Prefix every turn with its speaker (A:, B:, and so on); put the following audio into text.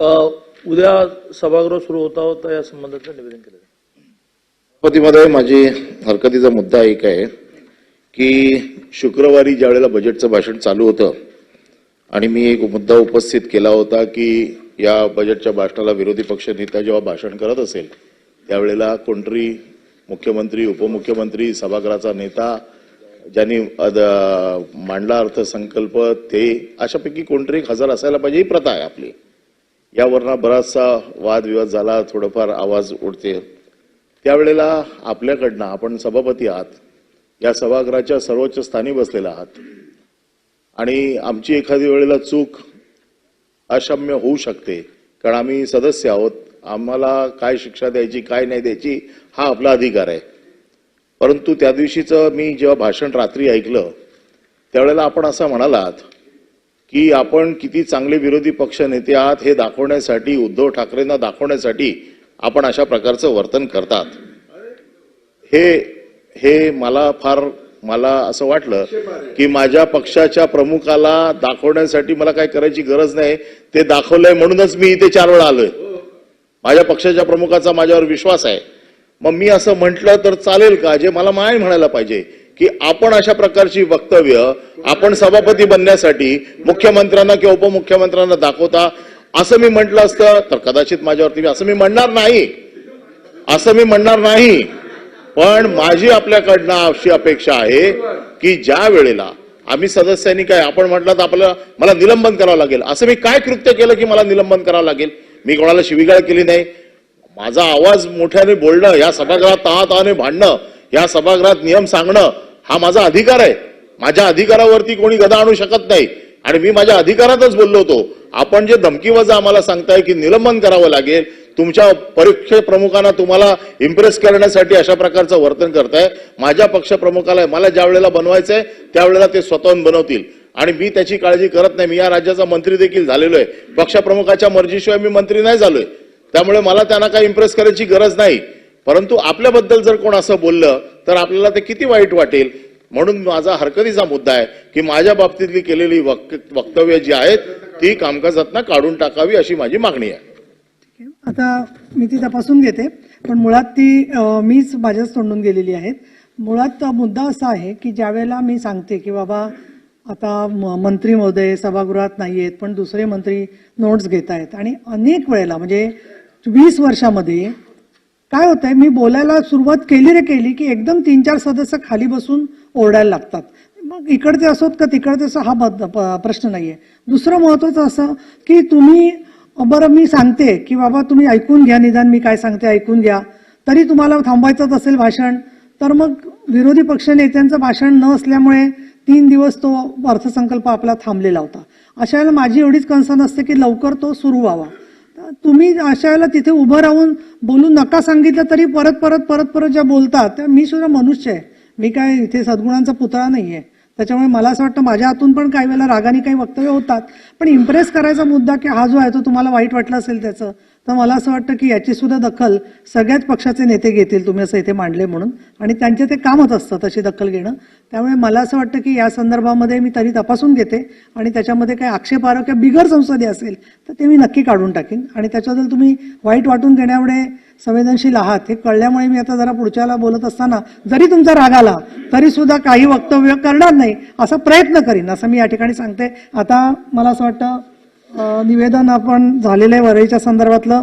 A: उद्या सभागृह सुरू होता होता या संबंधात निवेदन केलं
B: पतीमध्ये माझी हरकतीचा मुद्दा एक आहे की शुक्रवारी ज्या वेळेला बजेटचं भाषण चालू होतं आणि मी एक मुद्दा उपस्थित केला होता की या बजेटच्या भाषणाला विरोधी पक्ष नेता जेव्हा भाषण करत असेल त्यावेळेला कोणतरी मुख्यमंत्री उपमुख्यमंत्री सभागृहाचा नेता ज्यांनी अद- मांडला अर्थसंकल्प ते अशापैकी कोणतरी एक हजर असायला पाहिजे ही प्रथा आहे आपली. यावरनं बराचसा वादविवाद झाला थोडंफार आवाज उडते. त्यावेळेला आपल्याकडनं आपण सभापती आहात. या सभागृहाच्या सर्वोच्च स्थानी बसलेला आहात. आणि आमची एखादी वेळेला चूक अशम्य होऊ शकते कारण आम्ही सदस्य आहोत. आम्हाला काय शिक्षा द्यायची काय नाही द्यायची हा आपला अधिकार आहे. परंतु त्या दिवशीचं मी जेव्हा भाषण रात्री ऐकलं त्यावेळेला आपण असं म्हणालात की आपण किती चांगले विरोधी पक्ष नेते आहात हे दाखवण्यासाठी उद्धव ठाकरेंना दाखवण्यासाठी आपण अशा प्रकारचं वर्तन करतात. हे हे मला फार मला असं वाटलं की माझ्या पक्षाच्या प्रमुखाला दाखवण्यासाठी मला काय करायची गरज नाही. ते दाखवलंय म्हणूनच मी इथे चार वेळा आलोय. माझ्या पक्षाच्या प्रमुखाचा माझ्यावर विश्वास आहे. मग मी असं म्हटलं तर चालेल का? जे मला माय म्हणायला पाहिजे. की आपण अशा प्रकारची वक्तव्य आपण सभापती बनण्यासाठी मुख्यमंत्र्यांना किंवा उपमुख्यमंत्र्यांना दाखवता असं मी म्हटलं असतं तर कदाचित माझ्यावरती असं मी म्हणणार नाही. असं मी म्हणणार नाही. पण माझी आपल्याकडनं अशी अपेक्षा आहे की ज्या वेळेला आम्ही सदस्यांनी काय आपण म्हटलं तर आपल्याला मला निलंबन करावं लागेल. असं मी काय कृत्य केलं की मला निलंबन करावं लागेल? मी कोणाला शिवीगाळ केली नाही. माझा आवाज मोठ्याने बोलणं या सभागृहात तहातहाने भांडणं या सभागृहात नियम सांगणं हा माझा अधिकार आहे. माझ्या अधिकारावरती कोणी गदा आणू शकत नाही. आणि मी माझ्या अधिकारातच बोललो होतो. आपण जे धमकीवजा आम्हाला सांगताय की निलंबन करावं लागेल तुमच्या परीक्षे प्रमुखांना तुम्हाला इम्प्रेस करण्यासाठी अशा प्रकारचं वर्तन करताय. माझ्या पक्षप्रमुखाला मला ज्या वेळेला बनवायचंय त्यावेळेला ते स्वतःहून बनवतील. आणि मी त्याची काळजी करत नाही. मी या राज्याचा मंत्री देखील झालेलो आहे. पक्षप्रमुखाच्या मर्जीशिवाय मी मंत्री नाही झालोय. त्यामुळे मला त्यांना काही इम्प्रेस करायची गरज नाही. परंतु आपल्याबद्दल जर कोण असं बोललं तर आपल्याला ते किती वाईट वाटेल? म्हणून माझा हरकतीचा मुद्दा आहे की माझ्या बाबतीतली केलेली वक्तव्य जी आहेत ती कामकाजातना काढून टाकावी अशी माझी मागणी आहे.
C: आता मी ती तपासून घेते पण मुळात ती मीच माझ्याच तोंडून गेलेली आहेत. मुळात मुद्दा असा आहे की ज्यावेळेला मी सांगते की बाबा आता मंत्री महोदय सभागृहात नाही आहेत पण दुसरे मंत्री नोट्स घेत आहेत आणि अनेक वेळेला म्हणजे वीस वर्षामध्ये काय होतंय मी बोलायला सुरुवात केली रे केली की एकदम तीन चार सदस्य खाली बसून ओरडायला लागतात. मग इकडचे असोत का तिकडचे असो हा बद- प- प्रश्न आहे दुसरं महत्त्वाचं असं की तुम्ही बरं मी सांगते की बाबा तुम्ही ऐकून घ्या निदान मी काय सांगते ऐकून घ्या. तरी तुम्हाला थांबायचंच असेल भाषण. तर मग विरोधी पक्ष नेत्यांचं भाषण न असल्यामुळे तीन दिवस तो अर्थसंकल्प आपला थांबलेला होता. अशा वेळेला माझी एवढीच कन्सर्न असते की लवकर तो सुरू व्हावा. तुम्ही अशा वेळेला तिथे उभं राहून बोलून नका सांगितलं तरी परत परत परत परत ज्या बोलतात त्या मी सुद्धा मनुष्य आहे. मी काय इथे सद्गुणांचा पुतळा नाही आहे त्याच्यामुळे मला असं वाटतं माझ्या हातून पण काही वेळेला रागाने काही वक्तव्य होतात. पण इम्प्रेस करायचा मुद्दा की हा जो आहे तो तुम्हाला वाईट वाटला असेल त्याचं तर मला असं वाटतं की याची सुद्धा दखल सगळ्याच पक्षाचे नेते घेतील तुम्ही असं इथे मांडले म्हणून. आणि त्यांचे ते कामच असतं तशी दखल घेणं. त्यामुळे मला असं वाटतं की या संदर्भामध्ये मी तरी तपासून घेते आणि त्याच्यामध्ये काही आक्षेपार्ह किंवा बिगर संसदीय असेल तर ते मी नक्की काढून टाकेन. आणि त्याच्याबद्दल तुम्ही वाईट वाटून घेण्यामुळे संवेदनशील आहात हे कळल्यामुळे मी आता जरा पुढच्याला बोलत असताना जरी तुमचा राग आला तरी सुद्धा काही वक्तव्य करणार नाही असा प्रयत्न करीन असं मी या ठिकाणी सांगते. आता मला असं वाटतं निवेदन आपण झालेलं आहे वरळीच्या संदर्भातलं.